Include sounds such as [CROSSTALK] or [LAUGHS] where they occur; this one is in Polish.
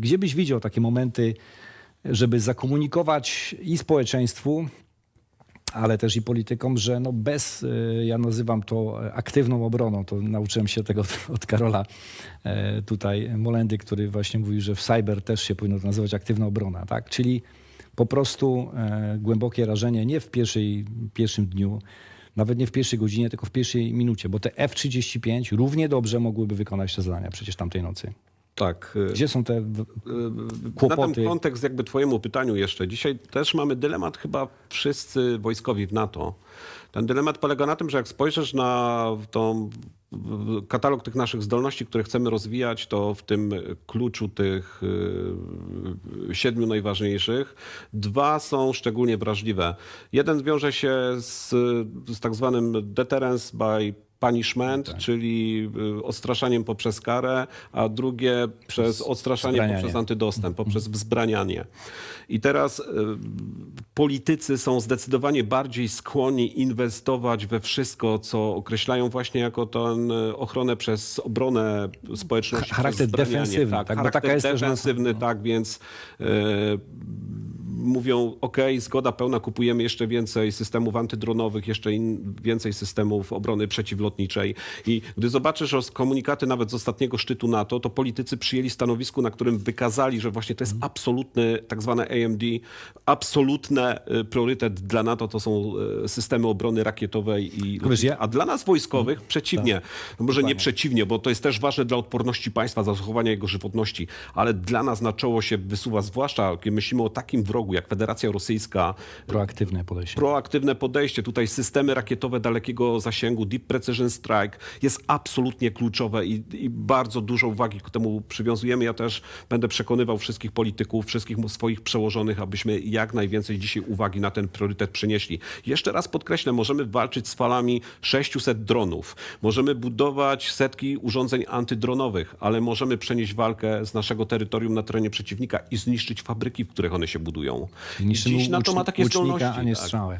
Gdzie byś widział takie momenty, żeby zakomunikować i społeczeństwu, ale też i politykom, że no bez, y, ja nazywam to aktywną obroną, to nauczyłem się tego [LAUGHS] od Karola e, tutaj Molendy, który właśnie mówił, że w cyber też się powinno to nazywać aktywna obrona, tak? Czyli po prostu e, głębokie rażenie nie w pierwszej, pierwszym dniu, nawet nie w pierwszej godzinie, tylko w pierwszej minucie, bo te F-35 równie dobrze mogłyby wykonać te zadania przecież tamtej nocy. Tak. y, Gdzie są te Na kłopoty? ten kontekst jakby twojemu pytaniu jeszcze. Dzisiaj też mamy dylemat chyba wszyscy wojskowi w NATO. Ten dylemat polega na tym, że jak spojrzysz na tą katalog tych naszych zdolności, które chcemy rozwijać, to w tym kluczu tych y, siedmiu najważniejszych, dwa są szczególnie wrażliwe. Jeden wiąże się z, z tak zwanym deterrence by punishment, Tak. czyli y, odstraszaniem poprzez karę, a drugie przez odstraszanie poprzez antydostęp, poprzez wzbranianie. I teraz y, politycy są zdecydowanie bardziej skłonni inwestować we wszystko, co określają właśnie jako tę ochronę przez obronę społeczności. Ch- charakter defensywny, tak, bo charakter taka jest defensywny, tak, więc y, mówią, ok, zgoda pełna, kupujemy jeszcze więcej systemów antydronowych, jeszcze więcej systemów obrony przeciwlotniczej. I gdy zobaczysz komunikaty nawet z ostatniego szczytu NATO, to politycy przyjęli stanowisko, na którym wykazali, że właśnie to jest absolutny, tak zwane AMD, absolutne y, priorytet dla NATO to są y, systemy obrony rakietowej i Wiesz, ja- a dla nas wojskowych przeciwnie. Tak. No może nie przeciwnie, bo to jest też ważne dla odporności państwa, za zachowania jego żywotności, ale dla nas na czoło się wysuwa, zwłaszcza kiedy myślimy o takim wrogu jak Federacja Rosyjska, Proaktywne podejście. proaktywne podejście, tutaj systemy rakietowe dalekiego zasięgu, Deep Precision Strike jest absolutnie kluczowe i, i bardzo dużo uwagi ku temu przywiązujemy. Ja też będę przekonywał wszystkich polityków, wszystkich swoich przełożonych, abyśmy jak najwięcej dzisiaj uwagi na ten priorytet przynieśli. Jeszcze raz podkreślę, możemy walczyć z falami 600 dronów, możemy budować setki urządzeń antydronowych, ale możemy przenieść walkę z naszego terytorium na terenie przeciwnika i zniszczyć fabryki, w których one się budują. I Niszczymy Dziś NATO ma takie zdolności. a nie tak. strzałę.